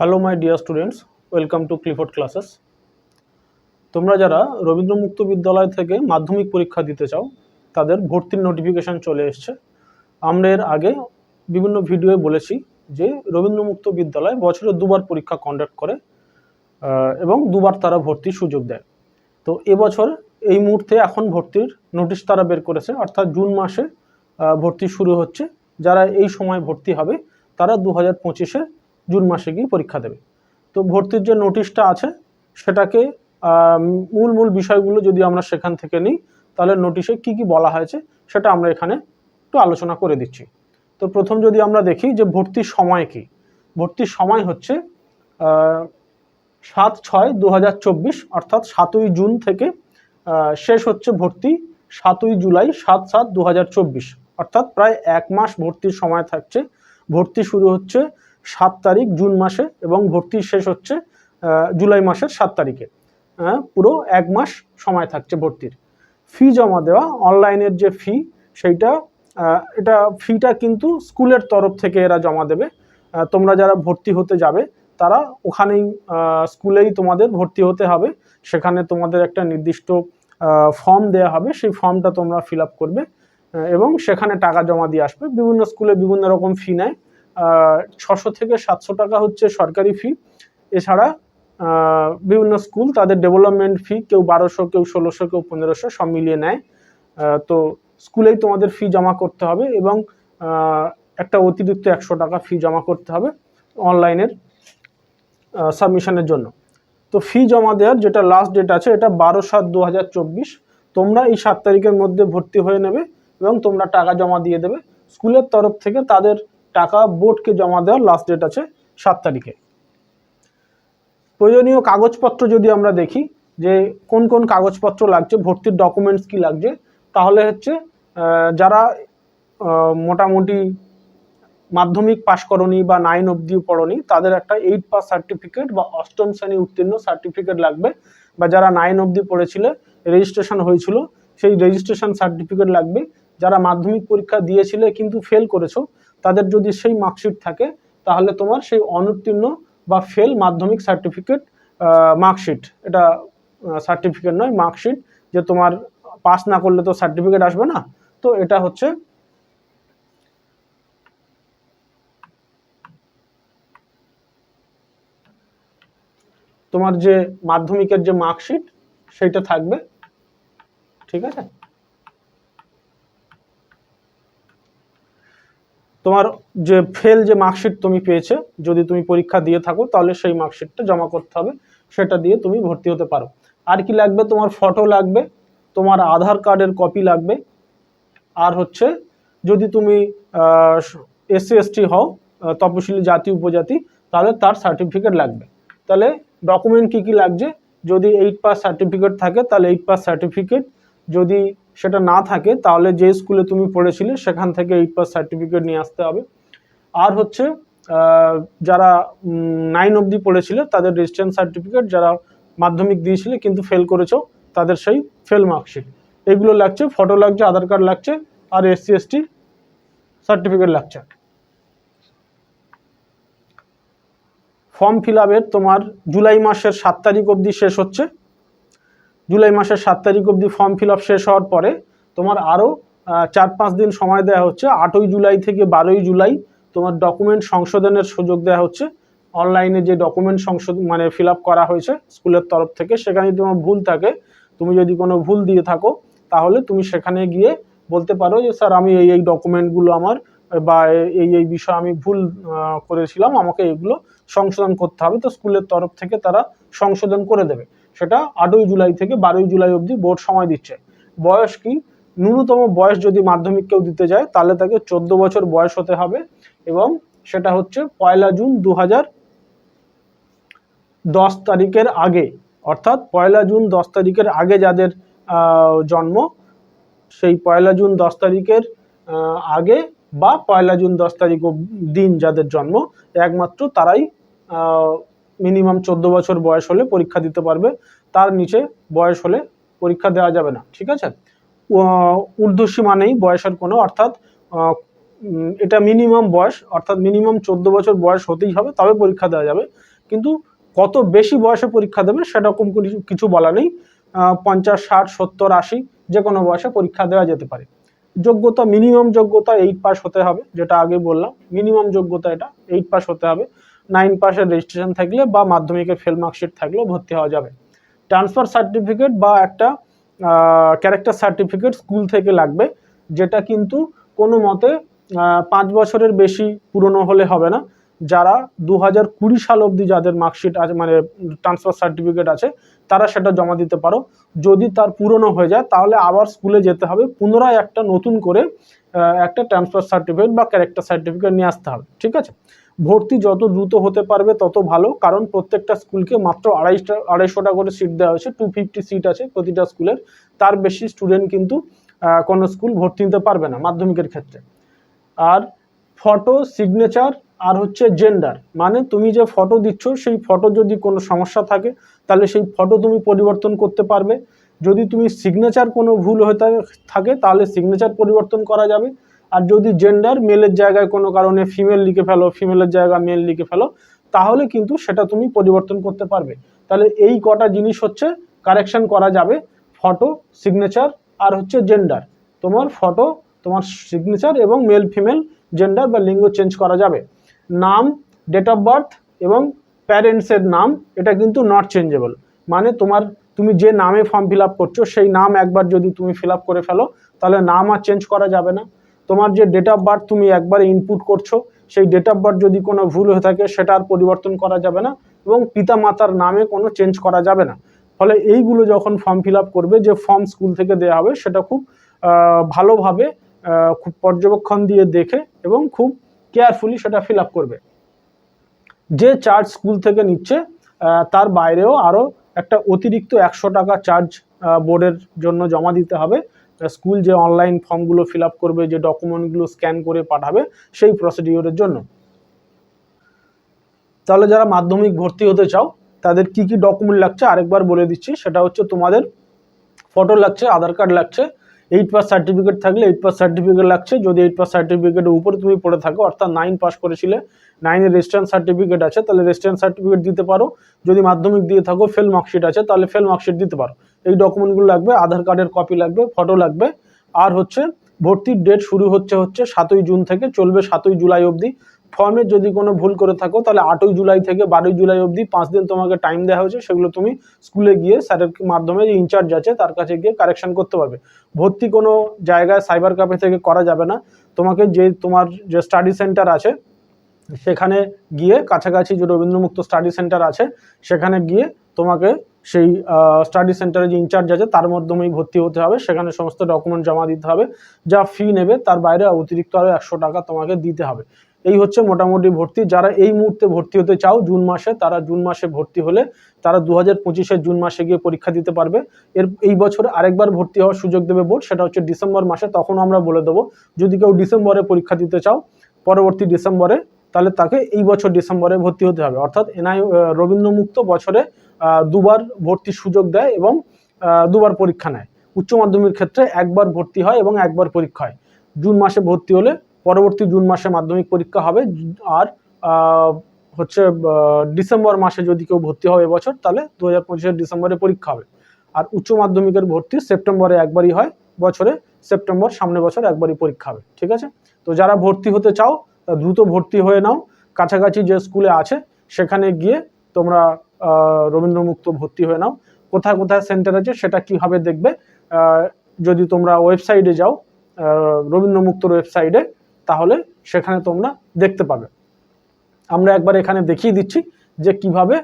Hello my dear students welcome to Clifford classes তোমরা যারা রবীন্দ্র মুক্ত বিদ্যালয় থেকে মাধ্যমিক পরীক্ষা দিতে চাও, তাদের ভর্তির নোটিফিকেশান চলে এসছে। আমরা এর আগে বিভিন্ন ভিডিওয়ে বলেছি যে রবীন্দ্র মুক্ত বিদ্যালয় বছরে দুবার পরীক্ষা কন্ডাক্ট করে এবং দুবার তারা ভর্তির সুযোগ দেয়। তো এবছর এই মুহূর্তে এখন ভর্তির নোটিশ তারা বের করেছে, অর্থাৎ জুন মাসে ভর্তি শুরু হচ্ছে। যারা এই সময় ভর্তি হবে, তারা দু হাজার পঁচিশে জুন মাসে গিয়ে পরীক্ষা দেবে। তো ভর্তির যে নোটিশটা আছে, সেটাকে মূল মূল বিষয়গুলো যদি আমরা সেখান থেকে নিই, তাহলে নোটিশে কি কি বলা হয়েছে, সেটা আমরা এখানে একটু আলোচনা করে দিচ্ছি। তো প্রথম যদি আমরা দেখি যে ভর্তির সময় কি, ভর্তির সময় হচ্ছে সাত ছয় দু অর্থাৎ সাতই জুন থেকে শেষ হচ্ছে ভর্তি সাতই জুলাই সাত সাত দু অর্থাৎ প্রায় এক মাস ভর্তির সময় থাকছে। ভর্তি শুরু হচ্ছে সাত তারিখ জুন মাসে এবং ভর্তি শেষ হচ্ছে জুলাই মাসের সাত তারিখে। আহ, পুরো এক মাস সময় থাকছে ভর্তির। ফি জমা দেওয়া অনলাইনের যে ফি সেইটা এটা ফিটা কিন্তু স্কুলের তরফ থেকে এরা জমা দেবে। তোমরা যারা ভর্তি হতে যাবে তারা ওখানেই স্কুলেই তোমাদের ভর্তি হতে হবে। সেখানে তোমাদের একটা নির্দিষ্ট ফর্ম দেওয়া হবে। সেই ফর্মটা তোমরা ফিল করবে এবং সেখানে টাকা জমা দিয়ে আসবে। বিভিন্ন স্কুলে বিভিন্ন রকম ফি নেয়। ছশো থেকে সাতশো টাকা হচ্ছে সরকারি ফি এছাড়া বিভিন্ন স্কুল তাদের ডেভেলপমেন্ট ফি কেউ বারোশো, কেউ ষোলোশো, কেউ পনেরোশো সব মিলিয়ে নেয়। তো স্কুলেই তোমাদের ফি জমা করতে হবে এবং একটা অতিরিক্ত একশো টাকা ফি জমা করতে হবে অনলাইনের সাবমিশনের জন্য। তো ফি জমা দেওয়ার যেটা লাস্ট ডেট আছে, এটা বারো সাত দু তোমরা এই সাত তারিখের মধ্যে ভর্তি হয়ে নেবে এবং তোমরা টাকা জমা দিয়ে দেবে। স্কুলের তরফ থেকে তাদের টাকা বোর্ডকে জমা দেওয়ার লাস্ট ডেট আছে সাত তারিখে। প্রয়োজনীয় কাগজপত্র যদি আমরা দেখি যে কোন কোন কাগজপত্র লাগছে, ভর্তির ডকুমেন্টস কি লাগছে, তাহলে হচ্ছে যারা মোটামুটি মাধ্যমিক পাশ করনি বা নাইন অবধি পড়নি, তাদের একটা এইট পাস সার্টিফিকেট বা অষ্টম শ্রেণি উত্তীর্ণ সার্টিফিকেট লাগবে বা যারা নাইন অবধি পড়েছিল রেজিস্ট্রেশন হয়েছিল, সেই রেজিস্ট্রেশন সার্টিফিকেট লাগবে। যারা মাধ্যমিক পরীক্ষা দিয়েছিলে কিন্তু ফেল করেছ, তাদের যদি সেই মার্কশিট থাকে, তাহলে তোমার সেই অনুত্তীর্ণ বা ফেল মাধ্যমিক সার্টিফিকেট মার্কশিট এটা সার্টিফিকেট নয় মার্কশিট যে তোমার পাস না করলে তো সার্টিফিকেট আসবে না। তো এটা হচ্ছে তোমার যে মাধ্যমিকের যে মার্কশিট সেইটা থাকবে। ঠিক আছে? তোমার যে ফেল যে মার্কশিট তুমি পেয়েছে, যদি তুমি পরীক্ষা দিয়ে থাকো, তাহলে সেই মার্কশিটটা জমা করতে হবে। সেটা দিয়ে তুমি ভর্তি হতে পারো। আর কি লাগবে? তোমার ফটো লাগবে, তোমার আধার কার্ডের কপি লাগবে। আর হচ্ছে, যদি তুমি এসসি এসটি হও তপশিলি জাতি, উপজাতি, তাহলে তার সার্টিফিকেট লাগবে। তাহলে ডকুমেন্ট কি কি লাগছে? যদি এইট পাস সার্টিফিকেট থাকে, তাহলে এইট পাস সার্টিফিকেট যদি সেটা না থাকে, তাহলে যে স্কুলে তুমি পড়েছিলে সেখান থেকে এইট পাস সার্টিফিকেট নিয়ে আসতে হবে। আর হচ্ছে যারা নাইন অবধি পড়েছিলে, তাদের রেজিস্ট্রেশন সার্টিফিকেট যারা মাধ্যমিক দিয়েছিলে কিন্তু ফেল করেছ, তাদের সেই ফেল মার্কশিট এগুলো লাগছে ফটো লাগছে, আধার কার্ড লাগছে, আর এসসি এসটি সার্টিফিকেট লাগছে। ফর্ম ফিল তোমার জুলাই মাসের সাত তারিখ অবধি শেষ হচ্ছে। জুলাই মাসের সাত তারিখ অবধি ফর্ম ফিল আপ শেষ হওয়ার পরে তোমার আরও চার পাঁচ দিন সময় দেওয়া হচ্ছে। আটই জুলাই থেকে বারোই জুলাই তোমার ডকুমেন্ট সংশোধনের সুযোগ দেওয়া হচ্ছে। অনলাইনে যে ডকুমেন্ট সংশোধন মানে ফিল করা হয়েছে স্কুলের তরফ থেকে, সেখানে তোমার ভুল থাকে, তুমি যদি কোনো ভুল দিয়ে থাকো, তাহলে তুমি সেখানে গিয়ে বলতে পারো যে, স্যার, আমি এই এই ডকুমেন্টগুলো আমার, বা এই এই বিষয়ে আমি ভুল করেছিলাম। আমাকে এগুলো সংশোধন করতে হবে। তো স্কুলের তরফ থেকে তারা সংশোধন করে দেবে। সেটা আটই জুলাই থেকে বারোই জুলাই অবধি বোর্ড সময় দিচ্ছে। বয়স কি? ন্যূনতম বয়স যদি মাধ্যমিক কেউ দিতে যায়, তাহলে তাকে চোদ্দ বছর বয়স হতে হবে এবং সেটা হচ্ছে পয়লা জুন দু হাজার দশ তারিখের আগে। অর্থাৎ পয়লা জুন দশ তারিখের আগে যাদের জন্ম, সেই পয়লা জুন দশ তারিখের আগে বা পয়লা জুন দশ তারিখ দিন যাদের জন্ম, একমাত্র তারাই মিনিমাম চোদ্দ বছর বয়স হলে পরীক্ষা দিতে পারবে। তার নিচে বয়স হলে পরীক্ষা দেওয়া যাবে না, ঠিক আছে? ঊর্ধ্বসীমা নেই বয়সের কোনো, অর্থাৎ এটা মিনিমাম বয়স, অর্থাৎ মিনিমাম চোদ্দ বছর বয়স হতেই হবে, তবে পরীক্ষা দেওয়া যাবে। কিন্তু কত বেশি বয়সে পরীক্ষা দেবে সেরকম কিছু বলা নেই। পঞ্চাশ, ষাট, সত্তর, আশি যে কোনো বয়সে পরীক্ষা দেওয়া যেতে পারে। যোগ্যতা, মিনিমাম যোগ্যতা এইট পাস হতে হবে, যেটা আগে বললাম। মিনিমাম যোগ্যতা এটা এইট পাস হতে হবে। নাইন পাসের রেজিস্ট্রেশন থাকলে বা মাধ্যমিকের ফেল মার্কশিট থাকলেও ভর্তি হওয়া যাবে। ট্রান্সফার সার্টিফিকেট বা একটা ক্যারেক্টার সার্টিফিকেট স্কুল থেকে লাগবে, যেটা কিন্তু কোনো মতে পাঁচ বছরের বেশি পুরনো হলে হবে না। যারা দু হাজার কুড়ি সাল অবধি যাদের মার্কশিট আছে মানে ট্রান্সফার সার্টিফিকেট আছে, তারা সেটা জমা দিতে পারো। যদি তার পুরনো হয়ে যায়, তাহলে আবার স্কুলে যেতে হবে। পুনরায় একটা নতুন করে একটা ট্রান্সফার সার্টিফিকেট বা ক্যারেক্টার সার্টিফিকেট নিয়ে আসতে হবে। ঠিক আছে? ভর্তি যত দ্রুত হতে পারবে তত ভালো, কারণ প্রত্যেকটা স্কুলকে মাত্র আড়াইশটা, আড়াইশোটা করে সিট দেওয়া হয়েছে টু ফিফটি সিট আছে প্রতিটা স্কুলের। তার বেশি স্টুডেন্ট কিন্তু কোনো স্কুল ভর্তি নিতে পারবে না মাধ্যমিকের ক্ষেত্রে। আর ফটো সিগনেচার আর হচ্ছে জেন্ডার মানে তুমি যে ফটো দিচ্ছ, সেই ফটো যদি কোনো সমস্যা থাকে, তাহলে সেই ফটো তুমি পরিবর্তন করতে পারবে। যদি তুমি সিগনেচার কোনো ভুল হয়ে থাকে, তাহলে সিগনেচার পরিবর্তন করা যাবে। আর যদি জেন্ডার মেলের জায়গায় কোনো কারণে ফিমেল লিখে ফেলো ফিমেলের জায়গায় মেল লিখে ফেলো, তাহলে কিন্তু সেটা তুমি পরিবর্তন করতে পারবে। তাহলে এই কটা জিনিস হচ্ছে কারেকশন করা যাবে ফটো সিগনেচার আর হচ্ছে জেন্ডার তোমার ফটো তোমার সিগনেচার এবং মেল ফিমেল জেন্ডার বা লিঙ্গ চেঞ্জ করা যাবে। নাম ডেট অফ বার্থ এবং প্যারেন্টসের নাম, এটা কিন্তু নট চেঞ্জেবল মানে তোমার, তুমি যে নামে ফর্ম ফিল করছ, সেই নাম একবার যদি তুমি ফিল করে ফেলো, তাহলে নাম আর চেঞ্জ করা যাবে না। তোমার যে ডেট অফ বার্থ তুমি একবার ইনপুট করছ, সেই ডেট অফ বার্থ যদি কোনো ভুল হয়ে থাকে, সেটা আর পরিবর্তন করা যাবে না এবং পিতা মাতার নামে কোনো চেঞ্জ করা যাবে না। ফলে এইগুলো যখন ফর্ম ফিল করবে, যে ফর্ম স্কুল থেকে দেওয়া হবে, সেটা খুব ভালোভাবে খুব পর্যবেক্ষণ দিয়ে দেখে এবং খুব কেয়ারফুলি সেটা ফিল করবে। যে চার্জ স্কুল থেকে নিচ্ছে তার বাইরেও আরও একটা অতিরিক্ত একশো টাকা চার্জ বোর্ডের জন্য জমা দিতে হবে। স্কুল যে অনলাইন ফর্মগুলো ফিল আপ করবে, যে ডকুমেন্টগুলো স্ক্যান করে পাঠাবে, সেই প্রসিডিওরের জন্য। তাহলে যারা মাধ্যমিক ভর্তি হতে চাও, তাদের কি কি ডকুমেন্ট লাগছে? আরেকবার বলে দিচ্ছি, সেটা হচ্ছে তোমাদের ফটো লাগছে, আধার কার্ড লাগছে এইট পাস সার্টিফিকেট থাকলে এইট পাস সার্টিফিকেট লাগছে। যদি এইট পাস সার্টিফিকেটের উপরে তুমি পড়ে থাকো, অর্থাৎ নাইন পাস করেছিলে নাইনের রেজিস্ট্রেশন সার্টিফিকেট আছে, তাহলে রেজিস্ট্রেশন সার্টিফিকেট দিতে পারো। যদি মাধ্যমিক দিয়ে থাকো ফেল মার্কশিট আছে, তাহলে ফেল মার্কশিট দিতে পারো। এই ডকুমেন্টগুলো লাগবে, আধার কার্ডের কপি লাগবে ফটো লাগবে। আর হচ্ছে, ভর্তির ডেট শুরু হচ্ছে হচ্ছে সাতই জুন থেকে, চলবে সাতই জুলাই অবধি। ফর্মে যদি কোনো ভুল করে থাকো, তাহলে আটই জুলাই থেকে বারোই জুলাই অবধি পাঁচ দিন তোমাকে টাইম দেওয়া হয়েছে। সেগুলো তুমি স্কুলে গিয়ে স্যারের মাধ্যমে যে ইনচার্জ আছে, তার কাছে গিয়ে কারেকশন করতে পারবে। ভর্তি কোনো জায়গায় সাইবার ক্যাফে থেকে করা যাবে না। তোমাকে যে তোমার যে স্টাডি সেন্টার আছে, সেখানে গিয়ে কাছাকাছি যে রবীন্দ্রমুক্ত স্টাডি সেন্টার আছে, সেখানে গিয়ে তোমাকে সেই স্টাডি সেন্টারে যে ইনচার্জ আছে, তার মাধ্যমেই ভর্তি হতে হবে। সেখানে সমস্ত ডকুমেন্ট জমা দিতে হবে। যা ফি নেবে, তার বাইরে অতিরিক্ত আরও একশো টাকা তোমাকে দিতে হবে। এই হচ্ছে মোটামুটি ভর্তি। যারা এই মুহূর্তে ভর্তি হতে চাও, জুন মাসে, তারা জুন মাসে ভর্তি হলে তারা দু হাজার পঁচিশের জুন মাসে গিয়ে পরীক্ষা দিতে পারবে। এর এই বছর আরেকবার ভর্তি হওয়ার সুযোগ দেবে বোর্ড, সেটা হচ্ছে ডিসেম্বর মাসে তখন আমরা বলে দেবো। যদি কেউ ডিসেম্বরে পরীক্ষা দিতে চাও, পরবর্তী ডিসেম্বরে, তাহলে তাকে এই বছর ডিসেম্বরে ভর্তি হতে হবে। অর্থাৎ এনআই রবীন্দ্রমুক্ত বছরে দুবার ভর্তির সুযোগ দেয় এবং দুবার পরীক্ষা নেয়। উচ্চ মাধ্যমিক ক্ষেত্রে একবার ভর্তি হয় এবং একবার পরীক্ষা হয়। জুন মাসে ভর্তি হলে পরবর্তী জুন মাসে মাধ্যমিক পরীক্ষা হবে, আর হচ্ছে ডিসেম্বর মাসে যদি কেউ ভর্তি হয় এবছর, তাহলে দু হাজার পঁচিশের ডিসেম্বরে পরীক্ষা হবে। আর উচ্চ মাধ্যমিকের ভর্তি সেপ্টেম্বরে একবারই হয়, বছরে সেপ্টেম্বর সামনে বছর একবারই পরীক্ষা হবে, ঠিক আছে? তো যারা ভর্তি হতে চাও দ্রুত ভর্তি হয়ে নাও। কাছাকাছি যে স্কুলে আছে, সেখানে গিয়ে তোমরা রবীন্দ্রমুক্ত ভর্তি হয়ে নাও। কোথায় কোথায় সেন্টার আছে, সেটা কীভাবে দেখবে যদি তোমরা ওয়েবসাইটে যাও রবীন্দ্রমুক্তর ওয়েবসাইটে তাহলে সেখানে তোমরা দেখতে পাবে। আমরা একবার এখানে দেখিয়ে দিচ্ছি যে কীভাবে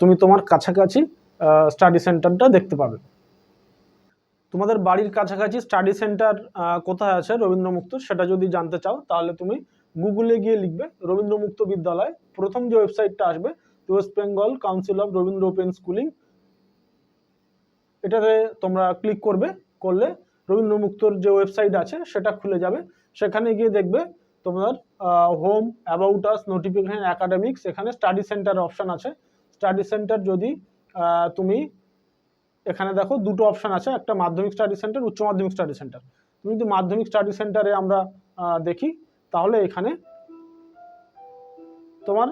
তুমি তোমার কাছাকাছি স্টাডি সেন্টারটা দেখতে পাবে। তোমাদের বাড়ির কাছাকাছি স্টাডি সেন্টার কোথায় আছে রবীন্দ্রমুক্ত সেটা যদি জানতে চাও, তাহলে তুমি গুগলে গিয়ে লিখবে রবীন্দ্রমুক্ত বিদ্যালয়। প্রথম যে ওয়েবসাইটটা আসবে West Bengal council of Rabindra open schooling এটাতে তোমরা ক্লিক করবে, করলে রবীন্দ্রমুক্তর যে ওয়েবসাইট আছে, সেটা খুলে যাবে। সেখানে গিয়ে দেখবে তোমার home about us notification academics এখানে স্টাডি সেন্টার অপশন আছে। স্টাডি সেন্টার যদি তুমি এখানে দেখো দুটো অপশন আছে, একটা মাধ্যমিক স্টাডি সেন্টার উচ্চ মাধ্যমিক স্টাডি সেন্টার তুমি যদি মাধ্যমিক স্টাডি সেন্টারে আমরা দেখি, তাহলে এখানে তোমার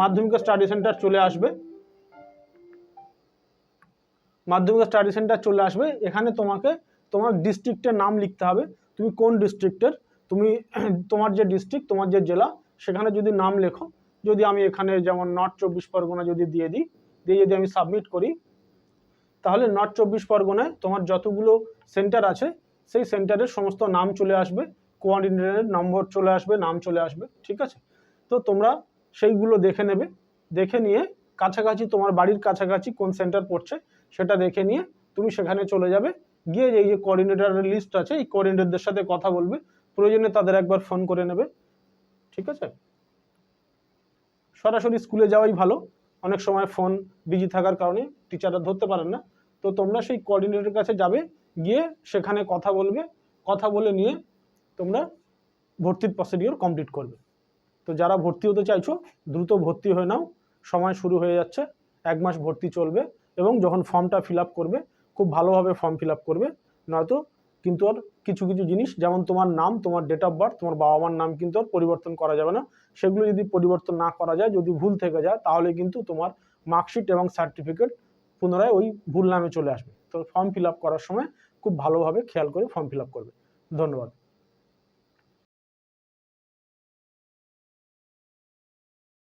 মাধ্যমিক স্টাডি সেন্টার চলে আসবে। মাধ্যমিক স্টাডি সেন্টার চলে আসবে। এখানে তোমাকে তোমার ডিস্ট্রিক্টের নাম লিখতে হবে। তুমি কোন ডিস্ট্রিক্টের তুমি তোমার যে ডিস্ট্রিক্ট তোমার যে জেলা, সেখানে যদি নাম লেখো, যদি আমি এখানে যেমন নর্থ চব্বিশ পরগনা যদি দিয়ে দিই, দিয়ে যদি আমি সাবমিট করি, তাহলে নর্থ চব্বিশ পরগনায় তোমার যতগুলো সেন্টার আছে, সেই সেন্টারের সমস্ত নাম চলে আসবে কোঅর্ডিনেটরের নম্বর চলে আসবে, নাম চলে আসবে, ঠিক আছে? তো তোমরা সেইগুলো দেখে নেবে, দেখে নিয়ে কাছাকাছি তোমার বাড়ির কাছাকাছি কোন সেন্টার পড়ছে, সেটা দেখে নিয়ে তুমি সেখানে চলে যাবে, গিয়ে এই যে কোঅর্ডিনেটরের লিস্ট আছে, এই কোঅর্ডিনেটরদের সাথে কথা বলবে প্রয়োজনে তাদের একবার ফোন করে নেবে। ঠিক আছে? সরাসরি স্কুলে যাওয়াই ভালো। অনেক সময় ফোন বিজি থাকার কারণে টিচাররা ধরতে পারেন না। তো তোমরা সেই কোঅর্ডিনেটরের কাছে যাবে, গিয়ে সেখানে কথা বলবে। কথা বলে নিয়ে তোমরা ভর্তির প্রসিডিওর কমপ্লিট করবে। তো যারা ভর্তি হতে চাইছো, দ্রুত ভর্তি হয়ে নাও। সময় শুরু হয়ে যাচ্ছে। এক মাস ভর্তি চলবে এবং যখন ফর্মটা ফিল করবে, খুব ভালোভাবে ফর্ম ফিল করবে। নয়তো কিন্তু আর কিছু কিছু জিনিস, যেমন তোমার নাম, তোমার ডেট অফ বার্থ তোমার বাবা মার নাম কিন্তু আর পরিবর্তন করা যাবে না। সেগুলো যদি পরিবর্তন না করা যায়, যদি ভুল থেকে যায়, তাহলে কিন্তু তোমার মার্কশিট এবং সার্টিফিকেট পুনরায় ওই ভুল নামে চলে আসবে। তো ফর্ম ফিল আপ করার সময় খুব ভালোভাবে খেয়াল করে ফর্ম ফিল আপ করবে। ধন্যবাদ।